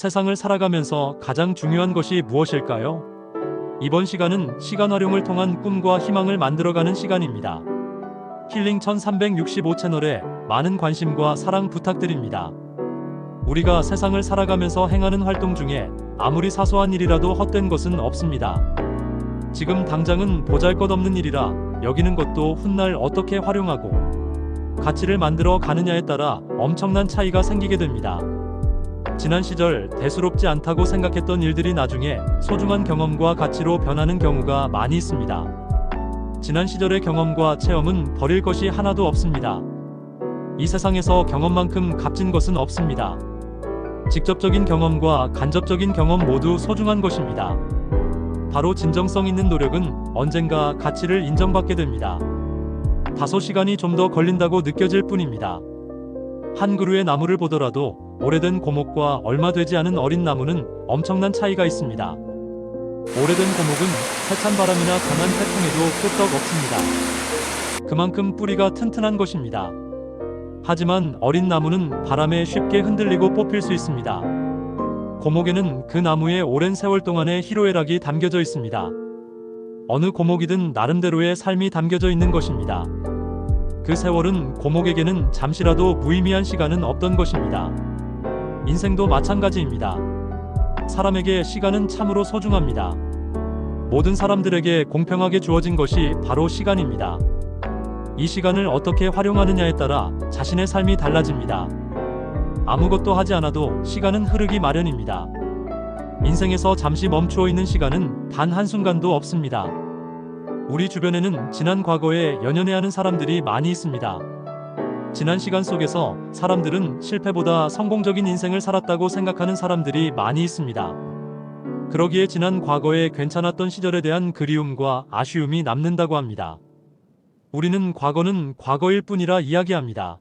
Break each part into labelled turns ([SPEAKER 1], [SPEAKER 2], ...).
[SPEAKER 1] 세상을 살아가면서 가장 중요한 것이 무엇일까요? 이번 시간은 시간 활용을 통한 꿈과 희망을 만들어가는 시간입니다. 힐링 1365 채널에 많은 관심과 사랑 부탁드립니다. 우리가 세상을 살아가면서 행하는 활동 중에 아무리 사소한 일이라도 헛된 것은 없습니다. 지금 당장은 보잘 것 없는 일이라 여기는 것도 훗날 어떻게 활용하고 가치를 만들어 가느냐에 따라 엄청난 차이가 생기게 됩니다. 지난 시절 대수롭지 않다고 생각했던 일들이 나중에 소중한 경험과 가치로 변하는 경우가 많이 있습니다. 지난 시절의 경험과 체험은 버릴 것이 하나도 없습니다. 이 세상에서 경험만큼 값진 것은 없습니다. 직접적인 경험과 간접적인 경험 모두 소중한 것입니다. 바로 진정성 있는 노력은 언젠가 가치를 인정받게 됩니다. 다소 시간이 좀 더 걸린다고 느껴질 뿐입니다. 한 그루의 나무를 보더라도 오래된 고목과 얼마 되지 않은 어린 나무는 엄청난 차이가 있습니다. 오래된 고목은 세찬 바람이나 강한 태풍에도 끄떡 없습니다. 그만큼 뿌리가 튼튼한 것입니다. 하지만 어린 나무는 바람에 쉽게 흔들리고 뽑힐 수 있습니다. 고목에는 그 나무의 오랜 세월 동안의 희로애락이 담겨져 있습니다. 어느 고목이든 나름대로의 삶이 담겨져 있는 것입니다. 그 세월은 고목에게는 잠시라도 무의미한 시간은 없던 것입니다. 인생도 마찬가지입니다. 사람에게 시간은 참으로 소중합니다. 모든 사람들에게 공평하게 주어진 것이 바로 시간입니다. 이 시간을 어떻게 활용하느냐에 따라 자신의 삶이 달라집니다. 아무것도 하지 않아도 시간은 흐르기 마련입니다. 인생에서 잠시 멈추어 있는 시간은 단 한순간도 없습니다. 우리 주변에는 지난 과거에 연연해 하는 사람들이 많이 있습니다. 지난 시간 속에서 사람들은 실패보다 성공적인 인생을 살았다고 생각하는 사람들이 많이 있습니다. 그러기에 지난 과거에 괜찮았던 시절에 대한 그리움과 아쉬움이 남는다고 합니다. 우리는 과거는 과거일 뿐이라 이야기합니다.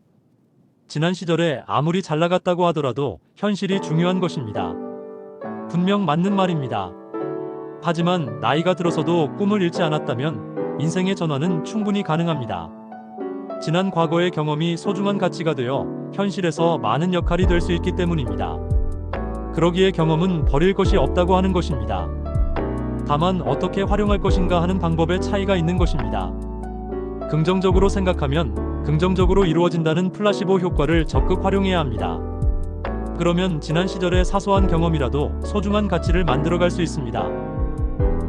[SPEAKER 1] 지난 시절에 아무리 잘 나갔다고 하더라도 현실이 중요한 것입니다. 분명 맞는 말입니다. 하지만 나이가 들어서도 꿈을 잃지 않았다면 인생의 전환은 충분히 가능합니다. 지난 과거의 경험이 소중한 가치가 되어 현실에서 많은 역할이 될 수 있기 때문입니다. 그러기에 경험은 버릴 것이 없다고 하는 것입니다. 다만 어떻게 활용할 것인가 하는 방법에 차이가 있는 것입니다. 긍정적으로 생각하면 긍정적으로 이루어진다는 플라시보 효과를 적극 활용해야 합니다. 그러면 지난 시절의 사소한 경험이라도 소중한 가치를 만들어갈 수 있습니다.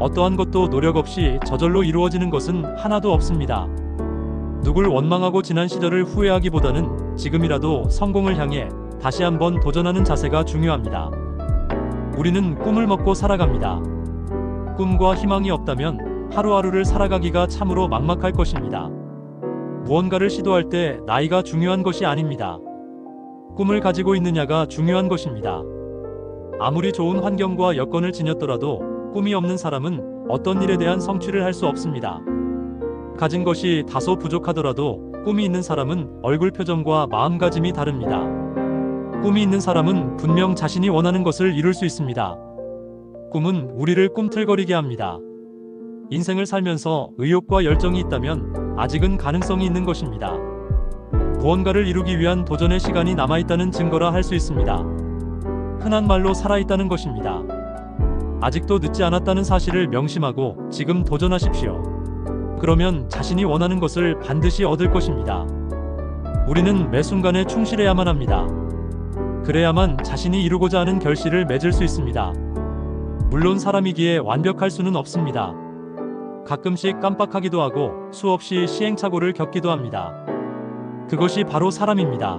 [SPEAKER 1] 어떠한 것도 노력 없이 저절로 이루어지는 것은 하나도 없습니다. 누굴 원망하고 지난 시절을 후회하기보다는 지금이라도 성공을 향해 다시 한번 도전하는 자세가 중요합니다. 우리는 꿈을 먹고 살아갑니다. 꿈과 희망이 없다면 하루하루를 살아가기가 참으로 막막할 것입니다. 무언가를 시도할 때 나이가 중요한 것이 아닙니다. 꿈을 가지고 있느냐가 중요한 것입니다. 아무리 좋은 환경과 여건을 지녔더라도 꿈이 없는 사람은 어떤 일에 대한 성취를 할 수 없습니다. 가진 것이 다소 부족하더라도 꿈이 있는 사람은 얼굴 표정과 마음가짐이 다릅니다. 꿈이 있는 사람은 분명 자신이 원하는 것을 이룰 수 있습니다. 꿈은 우리를 꿈틀거리게 합니다. 인생을 살면서 의욕과 열정이 있다면 아직은 가능성이 있는 것입니다. 무언가를 이루기 위한 도전의 시간이 남아있다는 증거라 할 수 있습니다. 흔한 말로 살아있다는 것입니다. 아직도 늦지 않았다는 사실을 명심하고 지금 도전하십시오. 그러면 자신이 원하는 것을 반드시 얻을 것입니다. 우리는 매 순간에 충실해야만 합니다. 그래야만 자신이 이루고자 하는 결실을 맺을 수 있습니다. 물론 사람이기에 완벽할 수는 없습니다. 가끔씩 깜빡하기도 하고 수없이 시행착오를 겪기도 합니다. 그것이 바로 사람입니다.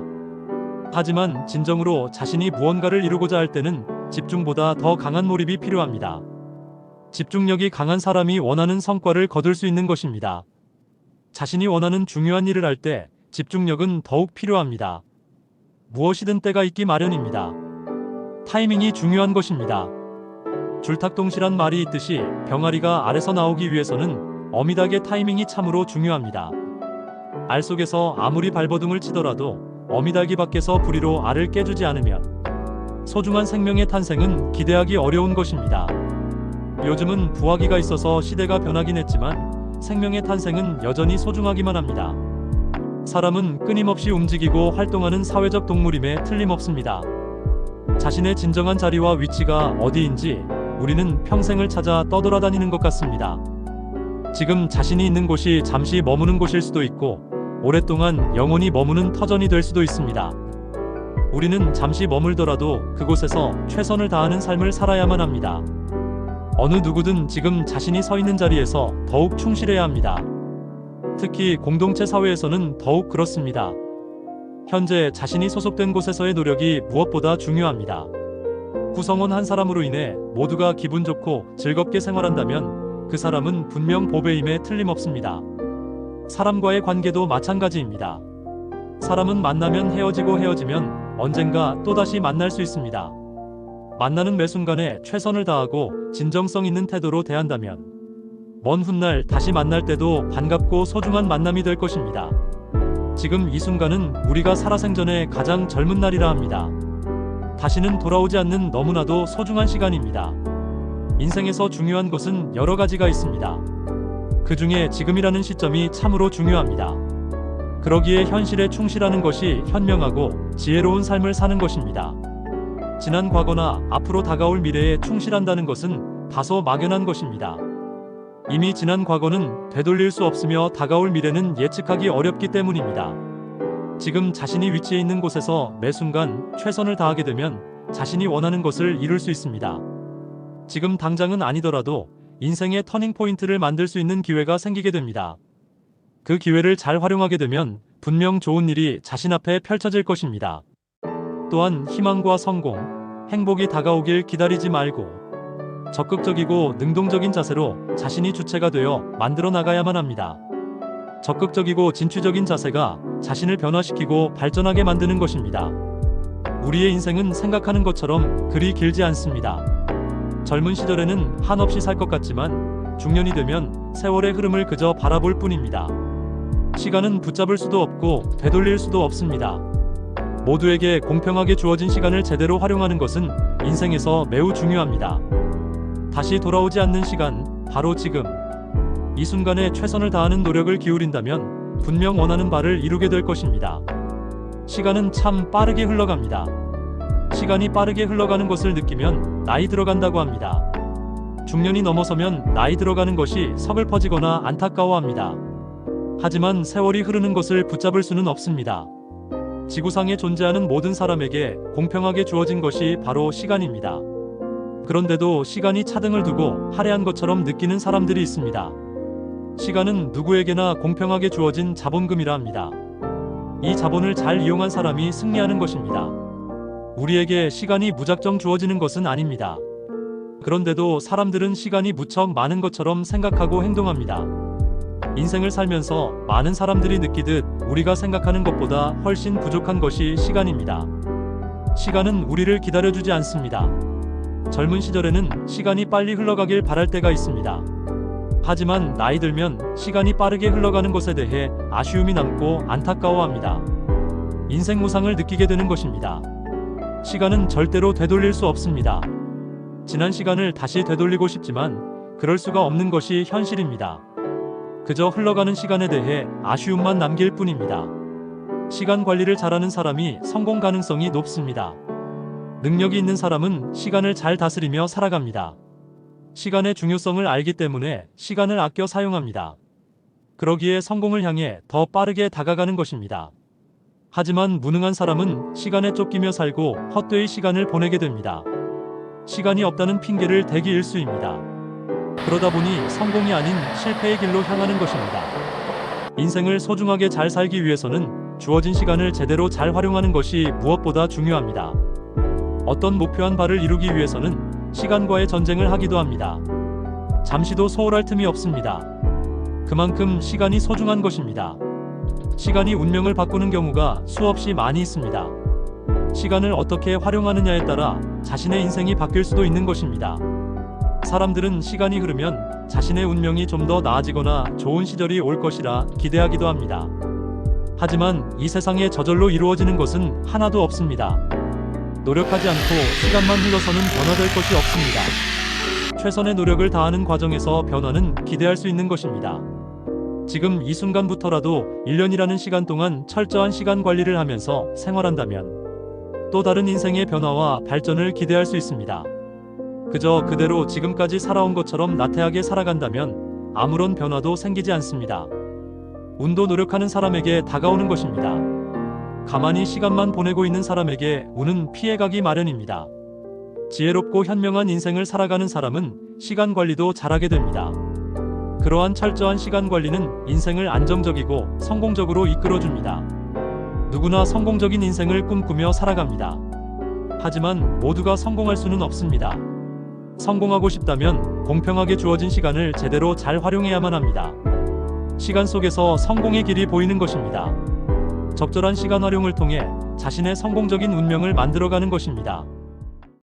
[SPEAKER 1] 하지만 진정으로 자신이 무언가를 이루고자 할 때는 집중보다 더 강한 몰입이 필요합니다. 집중력이 강한 사람이 원하는 성과를 거둘 수 있는 것입니다. 자신이 원하는 중요한 일을 할 때 집중력은 더욱 필요합니다. 무엇이든 때가 있기 마련입니다. 타이밍이 중요한 것입니다. 줄탁동시란 말이 있듯이 병아리가 알에서 나오기 위해서는 어미닭의 타이밍이 참으로 중요합니다. 알 속에서 아무리 발버둥을 치더라도 어미닭이 밖에서 부리로 알을 깨주지 않으면 소중한 생명의 탄생은 기대하기 어려운 것입니다. 요즘은 부화기가 있어서 시대가 변하긴 했지만 생명의 탄생은 여전히 소중하기만 합니다. 사람은 끊임없이 움직이고 활동하는 사회적 동물임에 틀림없습니다. 자신의 진정한 자리와 위치가 어디인지 우리는 평생을 찾아 떠돌아다니는 것 같습니다. 지금 자신이 있는 곳이 잠시 머무는 곳일 수도 있고 오랫동안 영원히 머무는 터전이 될 수도 있습니다. 우리는 잠시 머물더라도 그곳에서 최선을 다하는 삶을 살아야만 합니다. 어느 누구든 지금 자신이 서 있는 자리에서 더욱 충실해야 합니다. 특히 공동체 사회에서는 더욱 그렇습니다. 현재 자신이 소속된 곳에서의 노력이 무엇보다 중요합니다. 구성원 한 사람으로 인해 모두가 기분 좋고 즐겁게 생활한다면 그 사람은 분명 보배임에 틀림없습니다. 사람과의 관계도 마찬가지입니다. 사람은 만나면 헤어지고 헤어지면 언젠가 또다시 만날 수 있습니다. 만나는 매 순간에 최선을 다하고 진정성 있는 태도로 대한다면 먼 훗날 다시 만날 때도 반갑고 소중한 만남이 될 것입니다. 지금 이 순간은 우리가 살아생전에 가장 젊은 날이라 합니다. 다시는 돌아오지 않는 너무나도 소중한 시간입니다. 인생에서 중요한 것은 여러 가지가 있습니다. 그 중에 지금이라는 시점이 참으로 중요합니다. 그러기에 현실에 충실하는 것이 현명하고 지혜로운 삶을 사는 것입니다. 지난 과거나 앞으로 다가올 미래에 충실한다는 것은 다소 막연한 것입니다. 이미 지난 과거는 되돌릴 수 없으며 다가올 미래는 예측하기 어렵기 때문입니다. 지금 자신이 위치해 있는 곳에서 매 순간 최선을 다하게 되면 자신이 원하는 것을 이룰 수 있습니다. 지금 당장은 아니더라도 인생의 터닝 포인트를 만들 수 있는 기회가 생기게 됩니다. 그 기회를 잘 활용하게 되면 분명 좋은 일이 자신 앞에 펼쳐질 것입니다. 또한 희망과 성공, 행복이 다가오길 기다리지 말고 적극적이고 능동적인 자세로 자신이 주체가 되어 만들어 나가야만 합니다. 적극적이고 진취적인 자세가 자신을 변화시키고 발전하게 만드는 것입니다. 우리의 인생은 생각하는 것처럼 그리 길지 않습니다. 젊은 시절에는 한없이 살 것 같지만 중년이 되면 세월의 흐름을 그저 바라볼 뿐입니다. 시간은 붙잡을 수도 없고 되돌릴 수도 없습니다. 모두에게 공평하게 주어진 시간을 제대로 활용하는 것은 인생에서 매우 중요합니다. 다시 돌아오지 않는 시간, 바로 지금. 이 순간에 최선을 다하는 노력을 기울인다면 분명 원하는 바를 이루게 될 것입니다. 시간은 참 빠르게 흘러갑니다. 시간이 빠르게 흘러가는 것을 느끼면 나이 들어간다고 합니다. 중년이 넘어서면 나이 들어가는 것이 서글퍼지거나 안타까워합니다. 하지만 세월이 흐르는 것을 붙잡을 수는 없습니다. 지구상에 존재하는 모든 사람에게 공평하게 주어진 것이 바로 시간입니다. 그런데도 시간이 차등을 두고 할애한 것처럼 느끼는 사람들이 있습니다. 시간은 누구에게나 공평하게 주어진 자본금이라 합니다. 이 자본을 잘 이용한 사람이 승리하는 것입니다. 우리에게 시간이 무작정 주어지는 것은 아닙니다. 그런데도 사람들은 시간이 무척 많은 것처럼 생각하고 행동합니다. 인생을 살면서 많은 사람들이 느끼듯 우리가 생각하는 것보다 훨씬 부족한 것이 시간입니다. 시간은 우리를 기다려주지 않습니다. 젊은 시절에는 시간이 빨리 흘러가길 바랄 때가 있습니다. 하지만 나이 들면 시간이 빠르게 흘러가는 것에 대해 아쉬움이 남고 안타까워합니다. 인생 무상을 느끼게 되는 것입니다. 시간은 절대로 되돌릴 수 없습니다. 지난 시간을 다시 되돌리고 싶지만 그럴 수가 없는 것이 현실입니다. 그저 흘러가는 시간에 대해 아쉬움만 남길 뿐입니다. 시간 관리를 잘하는 사람이 성공 가능성이 높습니다. 능력이 있는 사람은 시간을 잘 다스리며 살아갑니다. 시간의 중요성을 알기 때문에 시간을 아껴 사용합니다. 그러기에 성공을 향해 더 빠르게 다가가는 것입니다. 하지만 무능한 사람은 시간에 쫓기며 살고 헛되이 시간을 보내게 됩니다. 시간이 없다는 핑계를 대기 일수입니다. 그러다 보니 성공이 아닌 실패의 길로 향하는 것입니다. 인생을 소중하게 잘 살기 위해서는 주어진 시간을 제대로 잘 활용하는 것이 무엇보다 중요합니다. 어떤 목표한 바를 이루기 위해서는 시간과의 전쟁을 하기도 합니다. 잠시도 소홀할 틈이 없습니다. 그만큼 시간이 소중한 것입니다. 시간이 운명을 바꾸는 경우가 수없이 많이 있습니다. 시간을 어떻게 활용하느냐에 따라 자신의 인생이 바뀔 수도 있는 것입니다. 사람들은 시간이 흐르면 자신의 운명이 좀 더 나아지거나 좋은 시절이 올 것이라 기대하기도 합니다. 하지만 이 세상에 저절로 이루어지는 것은 하나도 없습니다. 노력하지 않고 시간만 흘러서는 변화될 것이 없습니다. 최선의 노력을 다하는 과정에서 변화는 기대할 수 있는 것입니다. 지금 이 순간부터라도 1년이라는 시간 동안 철저한 시간 관리를 하면서 생활한다면 또 다른 인생의 변화와 발전을 기대할 수 있습니다. 그저 그대로 지금까지 살아온 것처럼 나태하게 살아간다면 아무런 변화도 생기지 않습니다. 운도 노력하는 사람에게 다가오는 것입니다. 가만히 시간만 보내고 있는 사람에게 운은 피해가기 마련입니다. 지혜롭고 현명한 인생을 살아가는 사람은 시간 관리도 잘하게 됩니다. 그러한 철저한 시간 관리는 인생을 안정적이고 성공적으로 이끌어줍니다. 누구나 성공적인 인생을 꿈꾸며 살아갑니다. 하지만 모두가 성공할 수는 없습니다. 성공하고 싶다면 공평하게 주어진 시간을 제대로 잘 활용해야만 합니다. 시간 속에서 성공의 길이 보이는 것입니다. 적절한 시간 활용을 통해 자신의 성공적인 운명을 만들어가는 것입니다.